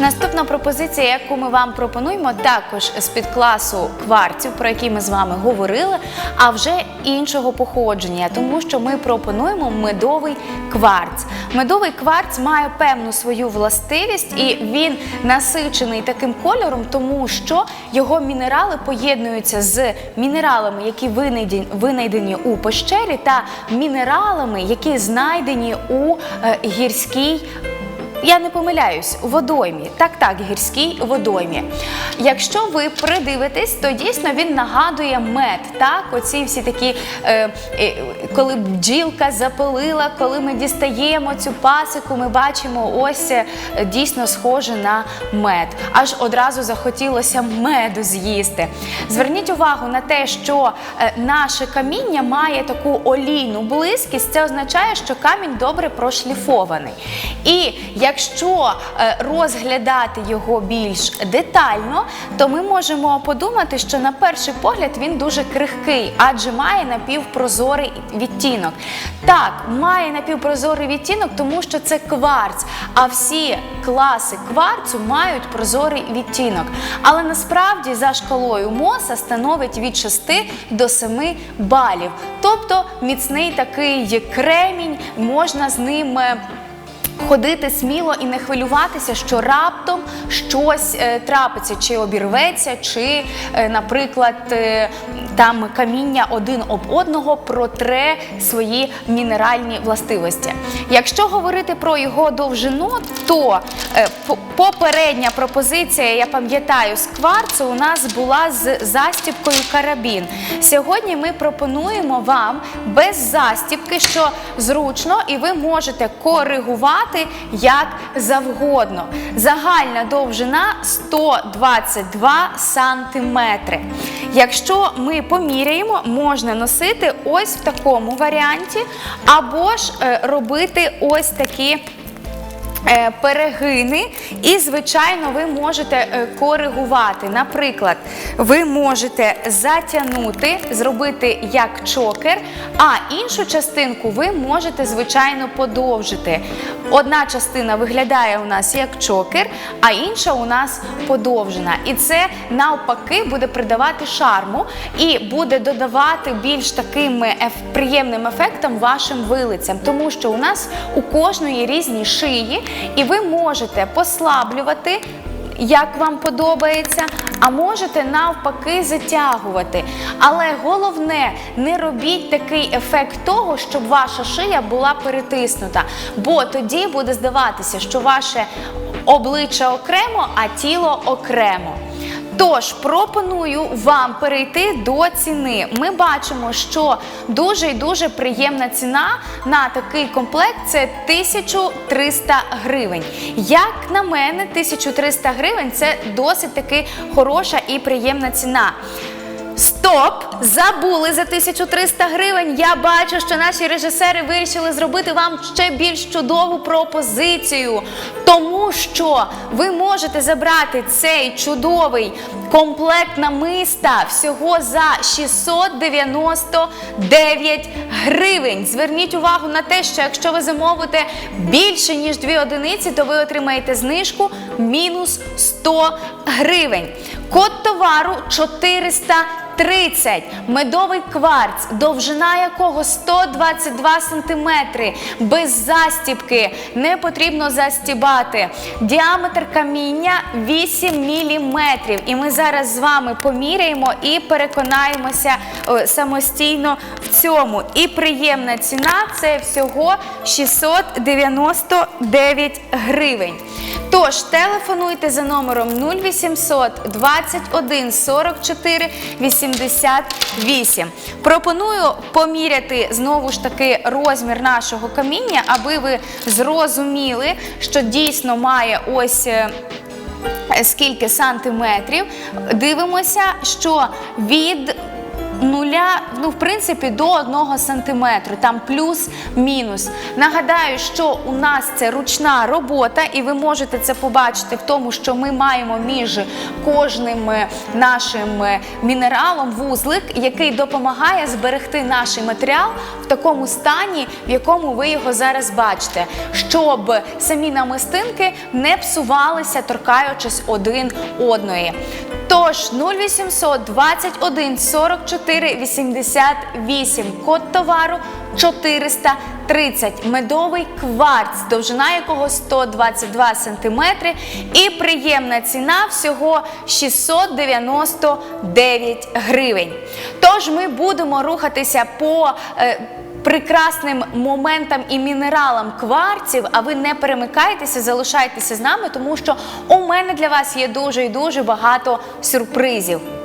Наступна пропозиція, яку ми вам пропонуємо, також з під класу кварців, про які ми з вами говорили, а вже іншого походження, тому що ми пропонуємо медовий кварц. Медовий кварц має певну свою властивість, і він насичений таким кольором, тому що його мінерали поєднуються з мінералами, які винайдені, винайдені у пещері, та мінералами, які знайдені у е, гірській я не помиляюсь, водоймі. Так, так, гірській водоймі. Якщо ви придивитесь, то дійсно він нагадує мед. Так, оці всі такі, е, е, коли бджілка запилила, коли ми дістаємо цю пасику, ми бачимо ось е, дійсно схоже на мед. Аж одразу захотілося меду з'їсти. Зверніть увагу на те, що е, наше каміння має таку олійну близькість. Це означає, що камінь добре прошліфований. І якщо е, розглядати його більш детально, то ми можемо подумати, що на перший погляд він дуже крихкий, адже має напівпрозорий відтінок. Так, має напівпрозорий відтінок, тому що це кварц. А всі класи кварцу мають прозорий відтінок. Але насправді за шкалою МОСа становить від 6 до 7 балів. Тобто міцний такий кремінь, можна з ним. Ходити сміло і не хвилюватися, що раптом щось е, трапиться, чи обірветься, чи, е, наприклад, е, там каміння один об одного протре свої мінеральні властивості. Якщо говорити про його довжину, то попередня пропозиція, я пам'ятаю, з кварцу у нас була з застібкою карабін. Сьогодні ми пропонуємо вам без застібки, що зручно, і ви можете коригувати як завгодно. Загальна довжина 122 сантиметри. Якщо ми поміряємо, можна носити ось в такому варіанті, або ж е, робити ось такі е, перегини, і, звичайно, ви можете е, коригувати. Наприклад, ви можете затягнути, зробити як чокер, а іншу частинку ви можете, звичайно, подовжити. Одна частина виглядає у нас як чокер, а інша у нас подовжена. І це навпаки буде придавати шарму і буде додавати більш таким приємним ефектом вашим вилицям, тому що у нас у кожної різні шиї, і ви можете послаблювати. Як вам подобається, а можете навпаки затягувати. Але головне, не робіть такий ефект того, щоб ваша шия була перетиснута, бо тоді буде здаватися, що ваше обличчя окремо, а тіло окремо. Тож пропоную вам перейти до ціни. Ми бачимо, що дуже і дуже приємна ціна на такий комплект це 1300 гривень. Як на мене, 1300 гривень це досить таки хороша і приємна ціна. Стоп! Забули за 1300 гривень. Я бачу, що наші режисери вирішили зробити вам ще більш чудову пропозицію. Тому що ви можете забрати цей чудовий комплект намиста всього за 699 гривень. Зверніть увагу на те, що якщо ви замовите більше ніж дві одиниці, то ви отримаєте знижку мінус 100 гривень. Код товару 400 30. Медовий кварц, довжина якого 122 сантиметри. Без застібки. Не потрібно застібати. Діаметр каміння 8 міліметрів. І ми зараз з вами поміряємо і переконаємося самостійно в цьому. І приємна ціна це всього 699 гривень. Тож телефонуйте за номером 0800 21 44 88. Пропоную поміряти знову ж таки розмір нашого каміння, аби ви зрозуміли, що дійсно має ось. е, Скільки сантиметрів? Дивимося, що від нуля, ну в принципі, до одного сантиметру, там плюс-мінус. Нагадаю, що у нас це ручна робота, і ви можете це побачити в тому, що ми маємо між кожним е, нашим е, мінералом вузлик, який допомагає зберегти наш матеріал в такому стані, в якому ви його зараз бачите, щоб самі намистинки не псувалися, торкаючись один одної. Тож 0800 21 44 88, код товару 430, медовий кварц, довжина якого 122 см і приємна ціна всього 699 гривень. Тож ми будемо рухатися по е, прекрасним моментам і мінералам кварців, а ви не перемикайтеся, залишайтеся з нами, тому що у мене для вас є дуже і дуже багато сюрпризів.